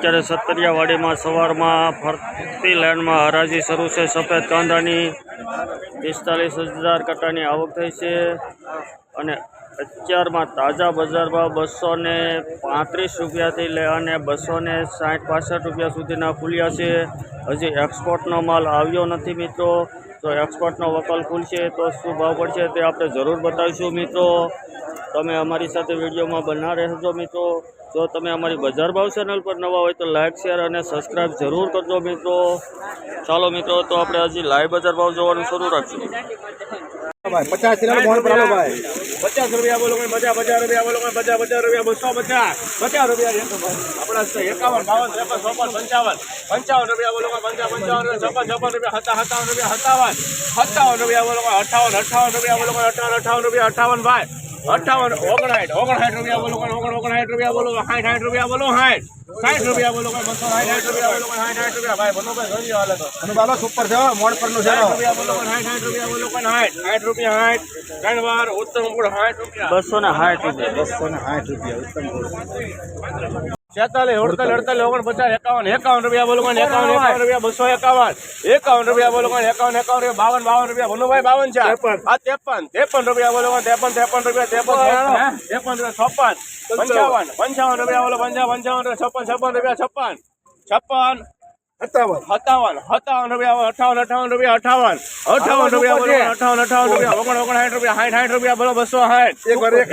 અત્યારે સતરિયાવાડીમાં સવારમાં ફરતી લેન્ડમાં હરાજી શરૂ છે. સફેદ કાંદાની પિસ્તાલીસ હજાર કટાની આવક થઈ છે અને અત્યારમાં તાજા બજારમાં બસો ને પાંત્રીસ રૂપિયાથી લે અને બસો ને સાઠ પાસઠ રૂપિયા સુધીના ખુલ્યા છે. હજી એક્સપોર્ટનો માલ આવ્યો નથી મિત્રો. તો એક્સપોર્ટનો વકલ ખુલશે તો શું ભાવ પડશે તે આપણે જરૂર બતાવીશું મિત્રો. તમે અમારી સાથે વિડીયોમાં બના રહેજો મિત્રો. જો તમે અમારી બજાર ભાવ ચેનલ પર નવા હોય તો લાઇક શેર અને સબસ્ક્રાઈબ જરૂર કરજો મિત્રો. ચાલો મિત્રો તો આપણે હજી લાઈવ બજાર ભાવ જોવાનું શરૂ રાખશું. ભાઈ પચાસ રૂપિયા બોલો કોઈ પચાસ પચાસ રૂપિયા બોલો કોઈ પચાસ પચાસ રૂપિયા બસો પચાસ. પચાસ રૂપિયા. આપણા એકાવન બાવન ત્રેપન ચોપન પંચાવન. પંચાવન રૂપિયા બોલો પંચાવન પંચાવન રૂપિયા છપ્પન છપ્પન રૂપિયા સત્તા સત્તાવન રૂપિયા સત્તાવન. સત્તાવન રૂપિયા બોલો અઠાવન અઠાવન રૂપિયા બોલો અઠાવન અઠાવન રૂપિયા અઠાવન ભાઈ. અઠાવન ઓગણસાઠ. ઓગણસાઠ રૂપિયા બોલો કોઈ ઓગણ ઓગણસાઠ રૂપિયા બોલો સાઠ સાઠ રૂપિયા બોલો સાઠ. સાઠ રૂપિયા બોલો કોઈ બસો સાઠ સાઠ રૂપિયા બોલો કોઈ સાઠ સાઠ રૂપિયા. ભાઈ બોલો ભાઈ જોઈ હાલે તો. અને બાલો સુપર છે મોડ પર પરનું છે સાઠ રૂપિયા બોલો કોઈ સાઠ સાઠ રૂપિયા બોલો કોઈ સાઠ. સાઠ રૂપિયા સાઠ. ત્રણ વાર ઉત્તમ ગુણ સાઠ રૂપિયા. બસો ને સાઠ રૂપિયા. બસો ને સાઠ રૂપિયા ઉત્તમ ગુણ. છેતાલીસ અડતાલીસ અડતાલીસ ઓગણપચાસ એકાવન એકાવન રૂપિયા બોલો કોણ એકાવન એકાવન રૂપિયા બસો એકાવન એકાવન રૂપિયા બોલો કોણ એકાવન એકાવન રૂપિયા બાવન બાવન રૂપિયા ભનુભાઈ બાવન છે. આ ત્રેપન ત્રેપન રૂપિયા બોલો કોણ ત્રેપન ત્રેપન રૂપિયા ત્રેપન ત્રેપન રૂપિયા છપ્પન પંચાવન પંચાવન રૂપિયા બોલો પંચાવન પંચાવન રૂપિયા છપ્પન છપ્પન રૂપિયા છપ્પન છપ્પન સત્તાવન. સત્તાવન. સત્તાવન રૂપિયા અઠાવન અઠાવન રૂપિયા અઠાવન. અઠાવન રૂપિયા બોલો અઠાવન અઠાવન રૂપિયા ઓગણ ઓગણસાઠ રૂપિયા સાઠ સાઠ રૂપિયા બોલો બસો સાઠ.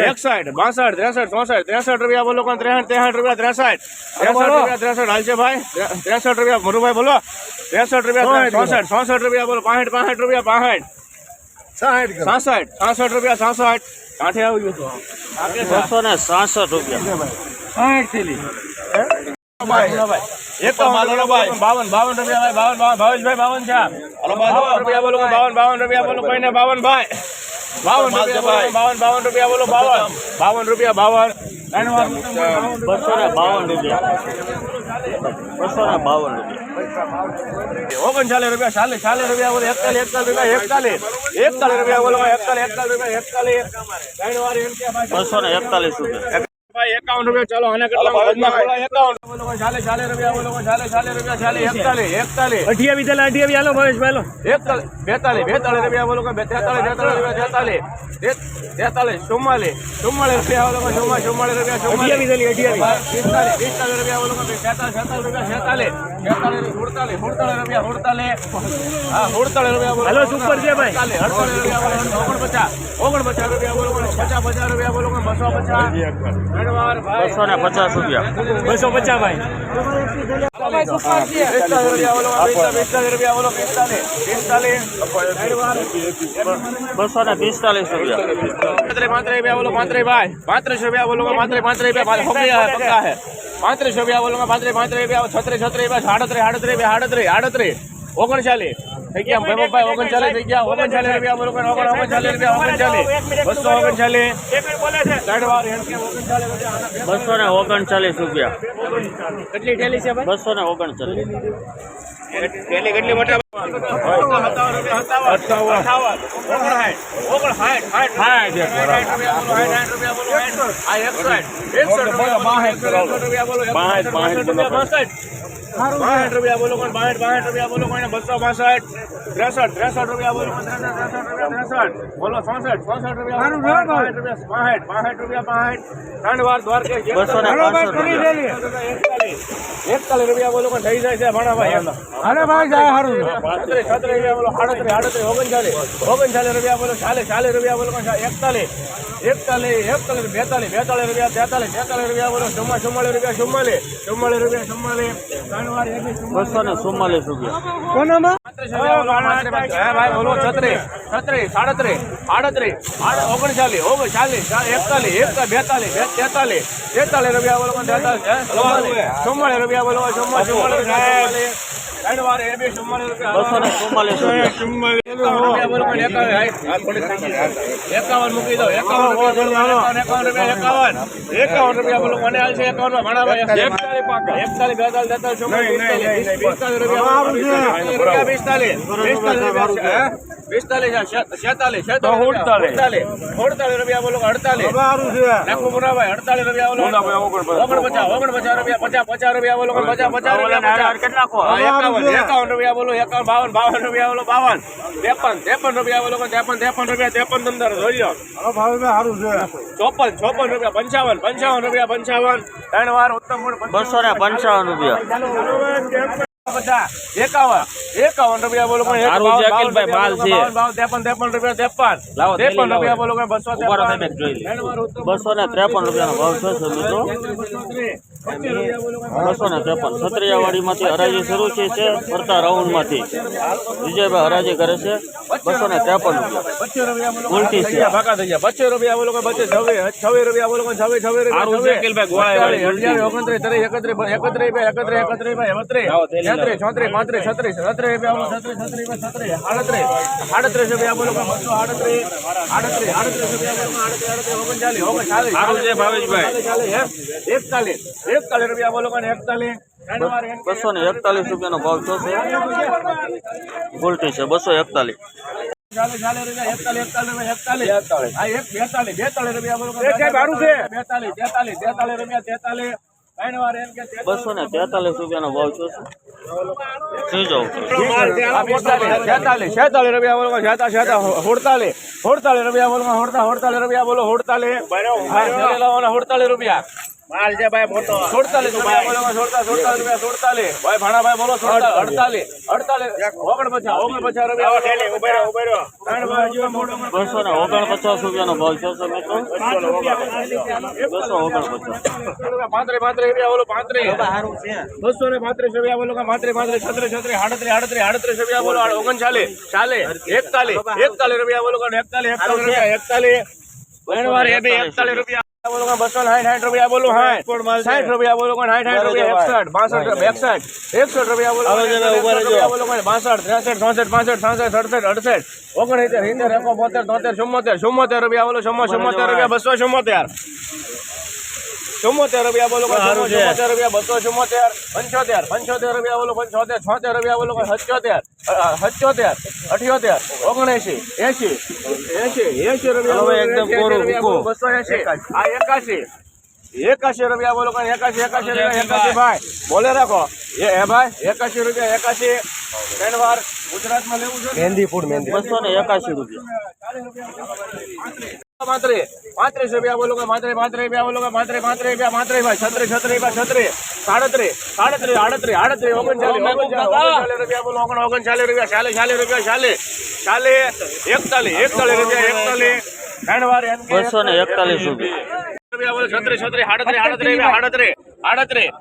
એકસાઠ બાસઠ ત્રેસઠ ચોસઠ ત્રેસઠ રૂપિયા બોલો કોણ? ત્રેસઠ ત્રેસઠ રૂપિયા ત્રેસઠ. ત્રેસઠ રૂપિયા ત્રેસઠ. હાલશે ભાઈ ત્રેસઠ રૂપિયા મરુભાઈ બોલો. ત્રેસઠ રૂપિયા ચોસઠ ચોસઠ રૂપિયા બોલો પાસઠ પાસઠ રૂપિયા પાસઠ. સાઠ સાસઠ સાસઠ રૂપિયા સાસઠ. કાંઠે આવી ગયું તો. બસો ને સાસઠ રૂપિયા. બાવન બાવન રૂપિયા બાવન બાવન ભાવેશભાઈ બાવન છે. બાવન રૂપિયા બોલો બાવન બાવન રૂપિયા બોલો કોઈને બાવન ભાઈ. બાવન રૂપિયા બાવન બાવન રૂપિયા બોલો બાવન. બાવન રૂપિયા બાવન. બસો ને બાવન રૂપિયા. બસો ને બાવન રૂપિયા. ઓગણચાલીસ રૂપિયા ચાલીસ ચાલીસ રૂપિયા બોલો એકતાલીસ એકતાલીસ રૂપિયા એકતાલીસ. એકતાલીસ રૂપિયા બોલો એકતાલીસ એકતાલીસ રૂપિયા એકતાલીસ. બસો ને એકતાલીસ રૂપિયા. ભાઈ એકાવન રૂપિયા ચાલો આને કેટલા એકાવન. ચાલે ચાલે રૂપિયા બોલો ચાલે ચાલે રૂપિયા ચાલે એકતાલીસ એકતાલીસ. અઠિયાવી ચાલે અઠિયાવી હાલો ભાવેશભાઈ એકતાલીસ બેતાલીસ બેતાલીસ રૂપિયા બોલો તેતાલીસ તેતાલીસ રૂપિયા તેતાલીસ. તેતાલીસ ચુમ્માલીસ ચુમ્માલીસ રૂપિયા બોલો ચુમ્મા ચુમ્માલીસ રૂપિયા ચુમ્માલીસ. પિસ્તાલીસ પિસ્તાલીસ રૂપિયા બોલો તેતાલીસ તેતાલીસ રૂપિયા છેતાલીસ. છેતાલીસ સુડતાલીસ સુડતાલીસ રૂપિયા સુડતાલીસ. હા સુડતાલીસ રૂપિયા બોલો સુપર છે ભાઈ. અડતાલીસ રૂપિયા બોલો ઓગણપચાસ ઓગણપચાસ રૂપિયા બોલો પચાસ પચાસ રૂપિયા બોલો બસો પચાસ. ભાઈ બસો ને પચાસ રૂપિયા. બસો પચાસ ભાઈ. બસો ને પિસ્તાલીસ રૂપિયા. પાંત્રીસ રૂપિયા બોલો પાંત્રીસ ભાઈ. પાંત્રીસ રૂપિયા પાંત્રીસ રૂપિયા બોલો પાંત્રીસ પાંત્રીસ રૂપિયા છત્રીસ છત્રીસ રૂપિયા આડત્રીસ આડત્રીસ રૂપિયા આડત્રીસ આડત્રીસ ઓગણચાલીસ. થઈ ગયા. ભાઈ ભાઈ ઓગણચાલીસ થઈ ગયા. ઓગણચાલીસ રૂપિયા બોલો ઓગણ ઓગણચાલીસ રૂપિયા ઓગણચાલીસ. બસો ઓગણચાલીસ. બસો ને ઓગણચાલીસ રૂપિયા. કેટલી ઠેલી છે બસો ને ઓગણચાલીસ. પેલી કેટલી મોટા? બાસઠ રૂપિયા બોલો કોણ? બાસઠ બાસઠ રૂપિયા બોલો કોઈને? બસો બાસઠ. ત્રેસઠ ત્રેસઠ રૂપિયા બોલો ત્રેસઠ ત્રેસઠ રૂપિયા ત્રેસઠ. બોલો ચોસઠ ચોસઠ રૂપિયા. બાસઠ બાસઠ રૂપિયા બાસઠ બાસઠ રૂપિયા બાસઠ. ત્રણ વાર દ્વારકે બસો રૂપિયા એકતાલીસ રૂપિયા બોલો પણ થઈ જાય છે ભણાભાઈ અરે ભાઈ જાય સારું છત્રીસ છત્રીસ રૂપિયા બોલો આડત્રીસ આડત્રીસ ઓગણચાલીસ. ઓગણચાલીસ રૂપિયા બોલો ચાલીસ ચાલીસ રૂપિયા બોલો પણ એકતાલીસ. એકતાલીસ એકતાલીસ બેતાલીસ બેતાલીસ રૂપિયા તેતાલીસ તેતાલીસ રૂપિયા બોલો ચુમ્મા ચુમ્માલીસ રૂપિયા ચુમ્માલીસ ચુમ્માલીસ રૂપિયા ચુમ્માલીસ બસો ને ચુમ્માલીસ રૂપિયા? ચુમ્માલીસ ચુમ્માલીસ રૂપિયા બોલો ચુમ્માલીસ બસો ને ચુમ્માલીસ એકાવન મૂકી દો. એકાવન રૂપિયા એકાવન એકાવન રૂપિયા એકાવન. એકાવન રૂપિયા બોલો મને હાલ છે એકાવનમાં ભાઈ એકતાલીસ બેતાલીસ તેતાલીસ રૂપિયા પિસ્તાલીસ રૂપિયા પિસ્તાલીસ. પિસ્તાલીસ રૂપિયા? પિસ્તાલીસ છેતાલીસ. હુડતાલીસ રૂપિયા બોલો અડતાલીસ નાખો મુનાભાઈ અડતાલીસ રૂપિયા બોલો ઓગણપચાસ ઓગણપચાસ રૂપિયા પચાસ પચાસ રૂપિયા બોલો પચાસ પચાસ રૂપિયા એકાવન રૂપિયા બોલો એકાવન બાવન બાવન રૂપિયા બોલો બાવન ત્રેપન ત્રેપન રૂપિયા બોલો ત્રેપન ત્રેપન રૂપિયા ત્રેપન અંદર જોઈ ચોપન ચોપન રૂપિયા પંચાવન પંચાવન રૂપિયા પંચાવન ત્રણ વાર ઉત્તમ બસો ને પંચાવન રૂપિયા પચાસ એકાવન. એકાવન રૂપિયા બોલો પણ એક સારું છે, બાવન, અખિલભાઈ, માલ બાવન, છે. બાવન, બાવન, ત્રેપન ત્રેપન રૂપિયા ત્રેપન. ત્રેપન રૂપિયા બોલો કે બસો ઊભા રહો, ત્રેપન. સાહેબ, જોઈ લે. ત્રણ વાર ઉત્તમ બસો ને ત્રેપન રૂપિયાનો ભાવ છે મિત્રો. બસો ને ત્રેપન. સત્રિયાવાડીમાંથી હરાજી શરૂ છે છે ફરતા રાઉન્ડમાંથી વિજયભાઈ હરાજી કરે છે બસો ને ત્રેપન રૂપિયા. બોલો ઉલટી છે. ભાગા થઈ ગયા પચીસ રૂપિયા બોલો છવ્વીસ છવ્વીસ રૂપિયા બોલો છવ્વીસ છવ્વીસ. ઓગણત્રીસ ત્રીસ એકત્રીસ એકત્રીસ એકત્રીસ એકત્રીસ એકત્રીસ ચોત્રીસ પાંત્રીસ છત્રીસ છત્રીસ રૂપિયા છત્રીસ છત્રીસ છત્રીસ આડત્રીસ આડત્રીસ રૂપિયા બોલો બસો આડત્રીસ આડત્રીસ આડત્રીસ રૂપિયા બોલો આડત્રીસ આડત્રીસ ઓગણચાલીસ ઓગણચાલીસ ભાવેશભાઈ. એકતાલીસ એકતાલીસ રૂપિયા બોલો એકતાલીસ. બસો ને એકતાલીસ રૂપિયાનો ભાવ છે. ઉલટી છે બસો એકતાલીસ. બેતાલીસ. બેતાલીસ રૂપિયા બસો ને તેતાલીસ રૂપિયાનો ભાવ છે? જોઈ હા, છેતાલીસ છેતાલીસ રૂપિયા બોલો છેતા છેતા હોડતાલીસ. હોડતાલીસ રૂપિયા બોલો હોડતા હોડતાલીસ રૂપિયા બોલો હોડતાલીસ. હોડતાલીસ રૂપિયા. માલ છે ભાઈ મોટો. સુડતાલીસ રૂપિયા બોલો સુડતાલીસ સુડતાલીસ રૂપિયા સુડતાલીસ ભાઈ ભાણાભાઈ બોલો સુડતાલીસ અડતાલીસ. અડતાલીસ. ઓગણપચાસ. ઓગણપચાસ રૂપિયા. ત્રણ વાર હજુ મોટો બસો ને ઓગણપચાસ રૂપિયાનો ભાવ છે સર મિત્રો. બસો પાંત્રી પાંત્રીસ પાંત્રીસ રૂપિયા બોલો પાંત્રી બસો ને પાંત્રીસ રૂપિયા બોલો પાંત્રીસ પાંત્રીસ છત્રીસ છત્રીસ આડત્રીસ આડત્રીસ આડત્રીસ રૂપિયા બોલો ઓગણચાલીસ ચાલીસ એકતાલીસ એકતાલીસ રૂપિયા બોલો એકતાલીસ એકતાલીસ રૂપિયા એકતાલીસ. ત્રણ વાર એ બી એકતાલીસ રૂપિયા. બોલો બસો સાઠ સાઠ રૂપિયા બોલો સાઠ સાઠ રૂપિયા બોલો સાઠ સાઠ રૂપિયા એકસઠ બાસઠ એકસઠ. એકસઠ રૂપિયા બોલો બાસઠ ત્રેસઠ ચોસઠ પાસઠ સાસઠ અડસઠ અડસઠ. ઓગણસિત્તેર સિત્તેર એકો બોતેર તોતેર ચુમ્મોતેર ચુમ્મોતેર રૂપિયા બોલો ચુમ્મો ચુમ્મોતેર રૂપિયા બસો ચુમ્મોતેર ચુમ્મોતેર રૂપિયા બોલો ચુમ્મોતેર રૂપિયા બસો ચુમ્મોતેર પંચોતેર પંચોતેર રૂપિયા બોલો પંચોતેર છોતેર રૂપિયા બોલો સત્યોતેર સત્યોતેર અઠ્યોતેર ઓગણએસી એસી એસી એસી રૂપિયા બસો એસી આ એકાશી એકાશી રૂપિયા બોલો કઈ એકાશી એકાશી રૂપિયા એકાશી ભાઈ. બોલે રાખો. એ ભાઈ એકાશી રૂપિયા એકાશી. ત્રણ ગુજરાતમાં લેવું છે? મહેંદી ફૂડ મહેંદી બસો ને એકાશી રૂપિયા. પાંત્રીસ. પાંત્રીસ રૂપિયા બોલો કે પાંત્રીસ પાંત્રીસ રૂપિયા બોલો કે પાંત્રીસ પાંત્રીસ રૂપિયા પાંત્રીસ ભાઈ છત્રીસ છત્રીસ ભાઈ છત્રીસ. સાડત્રીસ સાડત્રીસ આડત્રીસ આડત્રીસ ઓગણચાલીસ ઓગણચાલીસ રૂપિયા બોલો ઓગણ ઓગણચાલીસ રૂપિયા ચાલીસ ચાલીસ રૂપિયા ચાલીસ. ચાલીસ એકતાલીસ એકતાલીસ રૂપિયા એકતાલીસ. બસો ને એકતાલીસ રૂપિયા. રૂપિયા બોલો છત્રીસ છત્રીસ આડત્રીસ આડત્રીસ આડત્રીસ. આડત્રીસ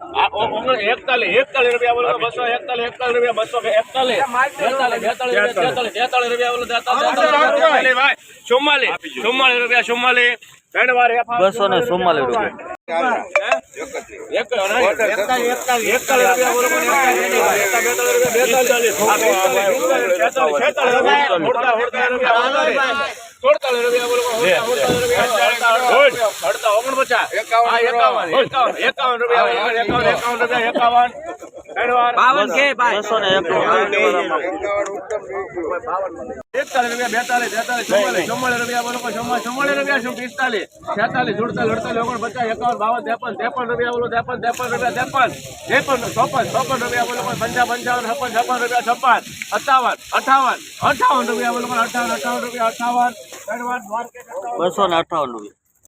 એકતાલીસ એકતાલીસ રૂપિયા બોલો બસો એકતાલીસ એકતાલીસ રૂપિયા બસો કે એકતાલીસ બેતાલીસ બેતાલીસ રૂપિયા તેતાલીસ રૂપિયા બોલો ચુમ્માલીસ ચુમ્માલીસ રૂપિયા ચુમ્માલીસ બસો ને ચુમ્માલીસ રૂપિયા સુડતાલીસ રૂપિયા ઓગણપચાસ. એકાવન એકાવન એકાવન રૂપિયા એકાવન એકાવન. રૂપિયા એકાવન. ત્રણ વાર બસો ને એકતાલીસ રૂપિયા બેતાલીસ તેતાલીસ ચુમ્માલીસ ચુમ્માલીસ રૂપિયા બોલો. કોઈ ચુમ્માલીસ રૂપિયા શું? પિસ્તાલીસ. છેતાલીસ સુડતાલીસ અડતાલીસ ઓગણપચાસ એકાવન બાવન ત્રેપન ત્રેપન રૂપિયા બોલો. ત્રેપન ત્રેપન રૂપિયા ત્રેપન. ત્રેપન ચોપન ચોપન રૂપિયા બોલો. પંચાવન પંચાવન છપ્પન છપ્પન રૂપિયા છપ્પન. સત્તાવન અઠાવન અઠાવન રૂપિયા બોલો. અઠાવન અઠાવન રૂપિયા અઠાવન. બસો ને અઠાવન રૂપિયા.